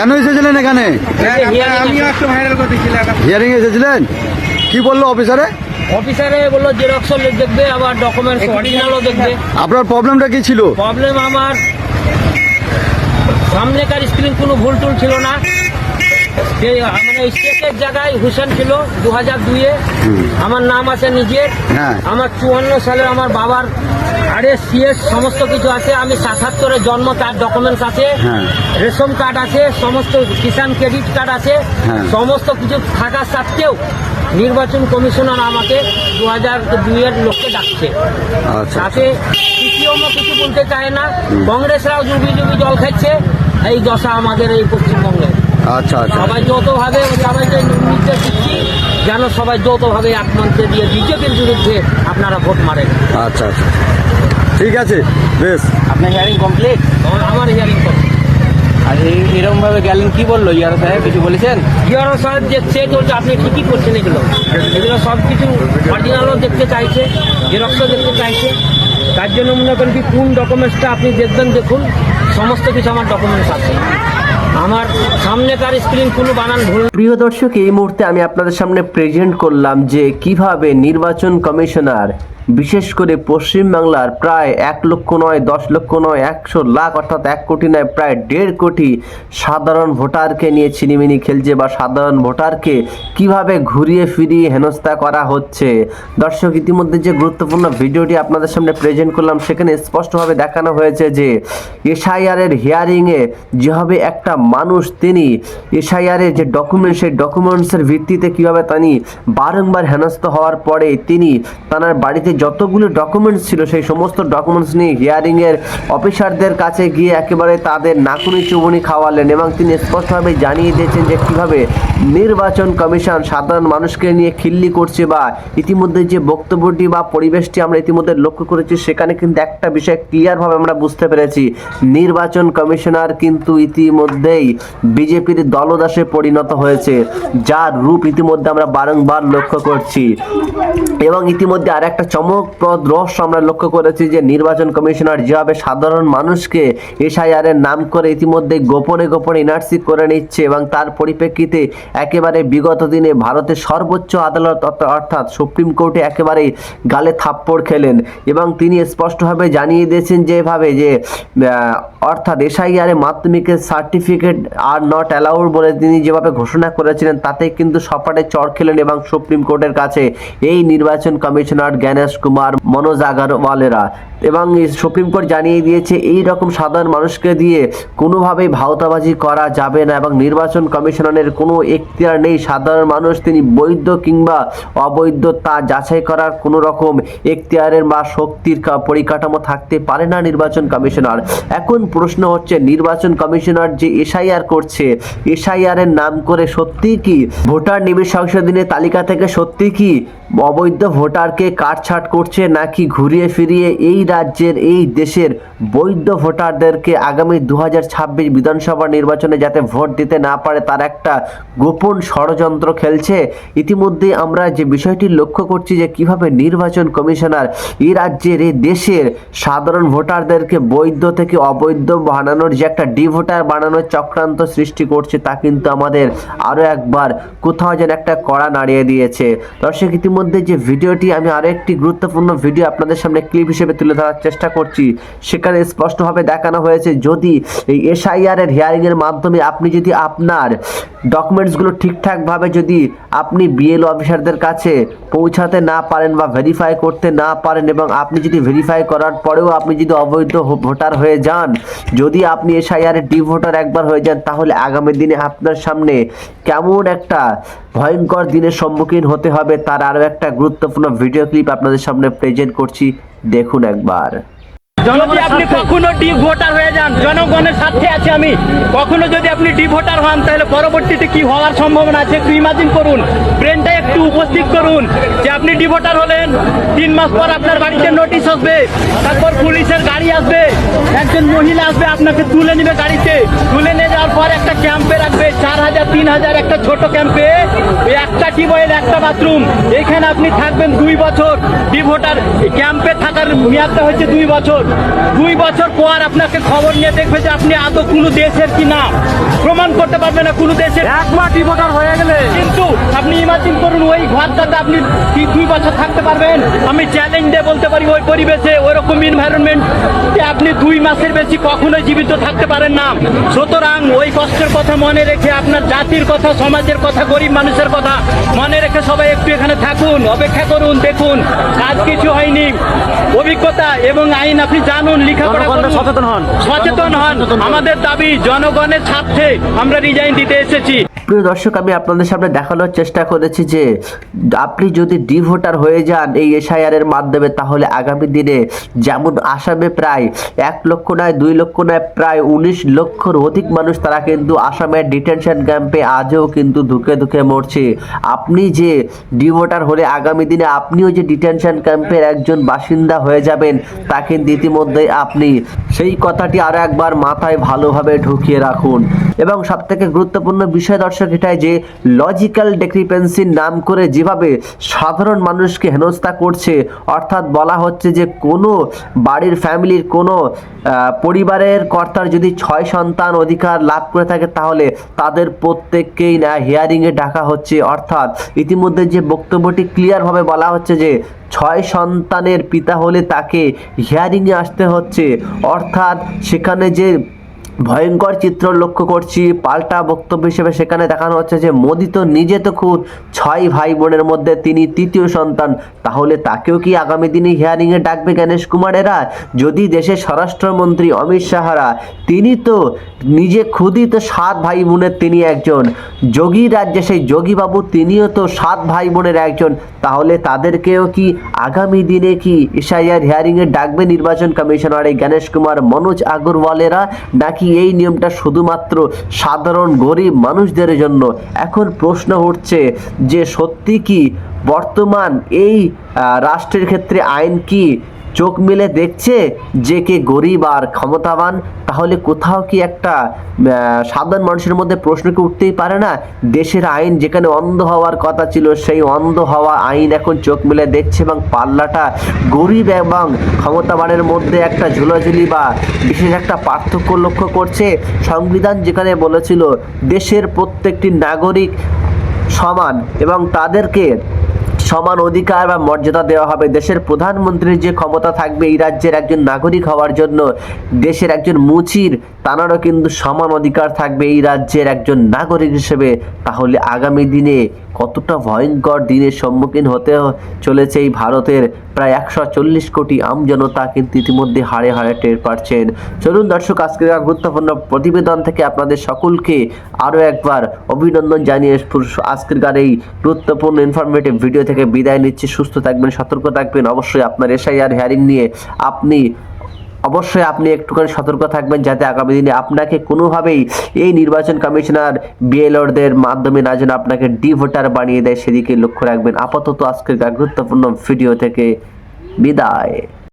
কেন এসেছিলেন এখানে? হিয়ারিং এসেছিলেন। কি বলল অফিসারে? অফিসারে বলল জেরক্সও দেখবে আবার ডকুমেন্টস অরিজিনালও দেখবে। আপনার প্রবলেমটা কি ছিল? প্রবলেম আমার সামনেকার স্ক্রিন কোনো ভুল টুল ছিল না। যে মানে স্টেটের জায়গায় হুসেন ছিল দু হাজার দুইয়ে আমার নাম আছে নিজের। হ্যাঁ। আমার চুয়ান্ন সালে আমার বাবার আরএস সিএস সমস্ত কিছু আছে আমি সাতাত্তরে জন্ম তার ডকুমেন্টস আছে হ্যাঁ। রেশন কার্ড আছে সমস্ত কিষাণ ক্রেডিট কার্ড আছে হ্যাঁ। সমস্ত কিছু থাকা সত্ত্বেও নির্বাচন কমিশনার আমাকে দু হাজার দুইয়ের লোককে ডাকছে। আচ্ছা। তাতে সিপিএমও কিছু বলতে চায় না। কংগ্রেসরাও জুবি জুবি জল খাচ্ছে। এই দশা আমাদের এই পশ্চিমবঙ্গে। আচ্ছা আচ্ছা। সবাই যৌথভাবে সবাইকে নির্দেশ দিচ্ছি যেন সবাই যৌথভাবে এক মঞ্চে দিয়ে বিজেপির বিরুদ্ধে আপনারা ভোট মারেন। আচ্ছা আচ্ছা। ঠিক আছে বেশ। আপনার হিয়ারিং কমপ্লিট তখন আমার হিয়ারিং করুন আর এই এরকম ভাবে গেলেন কি বলল ইয়ার সাহেব কিছু বলেছেন? সাহেব দেখছে চলছে আপনি ঠিকই করছেন এগুলো। এগুলো সব কিছু অরিজিনালও দেখতে চাইছে জেরক্সও দেখতে চাইছে। তার জন্য মনে করেন কি কোন ডকুমেন্টসটা আপনি দেখবেন দেখুন। সমস্ত কিছু আমার ডকুমেন্টস আছে। আমার সামনেকার স্ক্রিন কোনো বানান ভুল প্রিয় দর্শক এই মুহূর্তে আমি আপনাদের সামনে প্রেজেন্ট করলাম যে কীভাবে নির্বাচন কমিশনার বিশেষ করে পশ্চিমবাংলার প্রায় এক লক্ষ নয়, দশ লক্ষ নয়, একশো লাখ অর্থাৎ এক কোটি নয়, প্রায় দেড় কোটি সাধারণ ভোটারকে নিয়ে ছিনিমিনি খেলছে বা সাধারণ ভোটারকে কীভাবে ঘুরিয়ে ফিরিয়ে হেনস্থা করা হচ্ছে। দর্শক, ইতিমধ্যে যে গুরুত্বপূর্ণ ভিডিওটি আপনাদের সামনে প্রেজেন্ট করলাম, সেখানে স্পষ্টভাবে দেখানো হয়েছে যে এসআইআর এর হিয়ারিংয়ে যেভাবে একটা মানুষ তিনি এসআইআর এর যে ডকুমেন্ট সেই ডকুমেন্টসের ভিত্তিতে কীভাবে তিনি বারংবার হেনস্থ হওয়ার পরে তিনি তার বাড়িতে যতগুলো ডকুমেন্টস ছিল, সেই সমস্ত ডকুমেন্টস নিয়ে হিয়ারিং এর অফিসারদের কাছে গিয়ে একেবারে তাদের নাকুনি চুবুনি খাওয়ালেন এবং তিনি স্পষ্টভাবে জানিয়ে দিয়েছেন যে কীভাবে নির্বাচন কমিশন সাধারণ মানুষকে নিয়ে খিল্লি করছে বা ইতিমধ্যে যে বক্তব্যটি বা পরিবেশটি আমরা ইতিমধ্যে লক্ষ্য করেছি, সেখানে কিন্তু একটা বিষয় ক্লিয়ারভাবে আমরা বুঝতে পেরেছি। নির্বাচন কমিশনার কিন্তু ইতিমধ্যেই বিজেপির দলদাসে পরিণত হয়েছে, যার রূপ ইতিমধ্যে আমরা বারংবার লক্ষ্য করছি। এবং ইতিমধ্যে আর একটা চমকপ্রদ রহস্য আমরা লক্ষ্য করেছি যে নির্বাচন কমিশনার যেভাবে সাধারণ মানুষকে এসআইআরের নাম করে ইতিমধ্যে গোপনে গোপনে এনআরসি করে নিচ্ছে এবং তার পরিপ্রেক্ষিতে একেবারে বিগত দিনে ভারতের সর্বোচ্চ আদালত অর্থ- অর্থাৎ সুপ্রিম কোর্টে একেবারে গালে থাপ্পড় খেলেন এবং তিনি স্পষ্টভাবে জানিয়ে দিয়েছেন যেভাবে যে অর্থাৎ এসআইআর মাধ্যমিকের সার্টিফিকেট আর নট অ্যালাউড বলে তিনি যেভাবে ঘোষণা করেছিলেন তাতে কিন্তু সপাটে চড় খেলেন এবং সুপ্রিম কোর্টের কাছে এই নির্বাচন কমিশনার জ্ঞানেশ কুমার, মনোজ আগারওয়ালেরা। এবং সুপ্রিম কোর্ট জানিয়ে দিয়েছে, এই রকম সাধারণ মানুষকে দিয়ে কোনোভাবেই ভাওতাবাজি করা যাবে না এবং নির্বাচন কমিশনের কোনো এখতিয়ার নেই। সাধারণ মানুষ, তিনি বৈধ কিংবা অবৈধ তা যাচাই করার কোনো রকম এখতিয়ারের বা শক্তির পরিকাঠামো থাকতে পারে না নির্বাচন কমিশনার। এখন প্রশ্ন হচ্ছে, নির্বাচন কমিশনার যে এসআইআর করছে, এসআইআর এর নাম করে সত্যি কি ভোটার নিবিড় সংশোধনের তালিকা থেকে সত্যি কি অবৈধ ভোটারকে কাটছাট করছে নাকি ঘুরিয়ে ফিরিয়ে এই রাজ্যের, এই দেশের বৈধ ভোটারদেরকে আগামী দু হাজার ছাব্বিশ বিধানসভা নির্বাচনে যাতে ভোট দিতে না পারে তার একটা গোপন ষড়যন্ত্র খেলছে। ইতিমধ্যে আমরা যে বিষয়টি লক্ষ্য করছি যে কীভাবে নির্বাচন কমিশনার এই রাজ্যের এই দেশের সাধারণ ভোটারদেরকে বৈধ থেকে অবৈধ বানানোর যে একটা ডি ভোটার বানানোর চক্রান্ত সৃষ্টি করছে তা কিন্তু আমাদের আরও একবার কোথাও যেন একটা কড়া নাড়িয়ে দিয়েছে। দর্শক, ইতিমধ্যে যে ভিডিওটি আমি আরও একটি গুরুত্বপূর্ণ ভিডিও আপনাদের সামনে ক্লিপ হিসেবে তুলে ধরার চেষ্টা করছি। সেখানে স্পষ্টভাবে দেখানো হয়েছে, যদি এই এসআইআর এর হিয়ারিং এর মাধ্যমে আপনি যদি আপনার ডকুমেন্টসগুলো ঠিকঠাকভাবে যদি আপনি বিএলও অফিসারদের কাছে পৌঁছাতে না পারেন বা ভেরিফাই করতে না পারেন এবং আপনি যদি ভেরিফাই করার পরেও আপনি যদি অবৈধ ভোটার হয়ে যান, যদি আপনি এসআইআর এর ডি ভোটার একবার হয়ে যান, তাহলে আগামী দিনে আপনার সামনে কেমন একটা ভয়ঙ্কর দিনের সম্মুখীন হতে হবে তার আরও একটা গুরুত্বপূর্ণ ভিডিও ক্লিপ আপনাদের সামনে প্রেজেন্ট করছি। দেখুন একবার। যদি আপনি কখনো ডি ভোটার হয়ে যান, জনগণের সাথে আছে আমি। কখনো যদি আপনি ডি ভোটার হন, তাহলে পরবর্তীতে কি হওয়ার সম্ভাবনা আছে একটু ইমাজিন করুন। ব্রেনটা একটু উপস্থিত করুন যে আপনি ডি ভোটার হলেন, তিন মাস পর আপনার বাড়িতে নোটিশ আসবে, তারপর পুলিশের গাড়ি আসবে, একজন মহিলা আসবে আপনাকে তুলে নেবে গাড়িতে, তুলে নিয়ে যাওয়ার একটা ক্যাম্পে রাখবে চার হাজার তিন হাজার একটা ছোট ক্যাম্পে। একটা টিউবওয়েল একটা বাথরুম। এখানে আপনি থাকবেন দুই বছর। ডি ভোটার ক্যাম্পে থাকার মেয়াদটা হচ্ছে দুই বছর। দুই বছর পর আপনাকে খবর নিয়ে দেখবে যে আপনি আদৌ কোনো দেশের কি না। প্রমাণ করতে পারবে না কোনো দেশের। একবার ডি ভোটার হয়ে গেলে। কিন্তু আপনি ইমাজিন করুন ওই ঘরটাতে আপনি দুই বছর থাকতে পারবেন। আমি চ্যালেঞ্জ দিয়ে বলতে পারি ওই পরিবেশে ওরকম এনভায়রনমেন্ট আপনি দুই মাসের বেশি কখনোই জীবিত থাকতে পারেন না। সুতরাং ওই কষ্টের কথা মনে রেখে আপনার জাতির কথা সমাজের কথা গরিব মানুষের কথা মনে রেখে সবাই একটু এখানে থাকুন অপেক্ষা করুন দেখুন। কাজ কিছু হয়নি। অভিজ্ঞতা এবং আইন আপনি জানুন লেখাপড়া। সচেতন হন। সচেতন হন। আমাদের দাবি জনগণের স্বার্থে আমরা রিজাইন দিতে এসেছি। প্রিয় দর্শক, আমি আপনাদের সামনে দেখানোর চেষ্টা করেছি যে আপনি যদি ডি ভোটার হয়ে যান এই এসআইআর এর মাধ্যমে, তাহলে আগামী দিনে যেমন আসামে প্রায় এক লক্ষ নয়, দুই লক্ষ নয়, প্রায় উনিশ লক্ষর অধিক মানুষ তারা কিন্তু আসামের ডিটেনশন ক্যাম্পে আজও কিন্তু ধুকে ধুকে মরছে। আপনি যে ডি ভোটার হলে আগামী দিনে আপনিও যে ডিটেনশন ক্যাম্পের একজন বাসিন্দা হয়ে যাবেন, তা কিন্তু ইতিমধ্যেই আপনি সেই কথাটি আরও একবার মাথায় ভালোভাবে ঢুকিয়ে রাখুন। এবং সব থেকে গুরুত্বপূর্ণ বিষয় দর্শক এটাই যে লজিক্যাল ডেক্রিপেন্সির নাম করে যেভাবে সাধারণ মানুষকে হেনস্থা করছে, অর্থাৎ বলা হচ্ছে যে কোনো বাড়ির ফ্যামিলির কোনো পরিবারের কর্তার যদি ছয় সন্তান অধিকার লাভ করে থাকে তাহলে তাদের প্রত্যেককেই না হিয়ারিংয়ে ডাকা হচ্ছে। অর্থাৎ ইতিমধ্যে যে বক্তব্যটি ক্লিয়ারভাবে বলা হচ্ছে যে ছয় সন্তানের পিতা হলে তাকে হিয়ারিংয়ে আসতে হচ্ছে। অর্থাৎ সেখানে যে ভয়ঙ্কর চিত্র লক্ষ্য করছি। পাল্টা বক্তব্য হিসেবে সেখানে দেখানো হচ্ছে যে, মোদি তো নিজে তো খুব ছয় ভাই বোনের মধ্যে তিনি তৃতীয় সন্তান। তাহলে তাকেও কি আগামী দিনে হিয়ারিংয়ে ডাকবে গণেশ কুমারেরা যদি দেশের স্বরাষ্ট্রমন্ত্রী অমিত শাহরা, তিনি তো নিজে খুদই তো সাত ভাই বোনের তিনি একজন। যোগী রাজ্যে সেই যোগীবাবু তিনিও তো সাত ভাই বোনের একজন। তাহলে তাদেরকেও কি আগামী দিনে কি এসআইআর হিয়ারিংয়ে ডাকবে নির্বাচন কমিশনার এই গণেশ কুমার, মনোজ আগরওয়ালেরা? নাকি এই নিয়মটা শুধুমাত্র সাধারণ গরিব মানুষদের জন্য? এখন প্রশ্ন উঠছে যে সত্যি কি বর্তমান এই রাষ্ট্রের ক্ষেত্রে আইন কি চোখ মেলে দেখছে যে কে গরিব আর ক্ষমতাবান, তাহলে কোথাও কি একটা সাধারণ মানুষের মধ্যে প্রশ্ন কি উঠতেই পারে না? দেশের আইন যেখানে অন্ধ হওয়ার কথা ছিল, সেই অন্ধ হওয়া আইন এখন চোখ মেলে দেখছে এবং পাল্লাটা গরিব এবং ক্ষমতাবানের মধ্যে একটা ঝুলাঝুলি বা বিশেষ একটা পার্থক্য লক্ষ্য করছে। সংবিধান যেখানে বলেছিল, দেশের প্রত্যেকটি নাগরিক সমান এবং তাদেরকে সমান অধিকার বা মর্যাদা দেওয়া হবে। দেশের প্রধানমন্ত্রীর যে ক্ষমতা থাকবে, এই রাজ্যের একজন নাগরিক হওয়ার জন্য দেশের একজন মুচির তানারও কিন্তু সমান অধিকার থাকবে। এই রাজ্যের একজন নাগরিক হিসেবে তাহলে আগামী দিনে কতটা ভয়ঙ্কর দিনের সম্মুখীন হতে চলেছে এই ভারতের প্রায় একশো চল্লিশ কোটি আমজনতা কিন্তু ইতিমধ্যে হাড়ে হাড়ে টের পাচ্ছেন। চলুন দর্শক, আজকের গুরুত্বপূর্ণ প্রতিবেদন থেকে আপনাদের সকলকে আরও একবার অভিনন্দন জানিয়ে পুরো- আজকের গান এই গুরুত্বপূর্ণ ইনফরমেটিভ ভিডিও থেকে বিদায় নিচ্ছি। সুস্থ থাকবেন, সতর্ক থাকবেন। অবশ্যই আপনার এসআইআর হিয়ারিং নিয়ে আপনি অবশ্যই আপনি একটুখানি সতর্ক থাকবেন যাতে আগামী দিনে আপনাকে কোনোভাবেই এই নির্বাচন কমিশনার বিএলওদের মাধ্যমে না যেন আপনাকে ডি ভোটার বানিয়ে দেয়, সেদিকে লক্ষ্য রাখবেন। আপাতত আজকের গুরুত্বপূর্ণ ভিডিও থেকে বিদায়।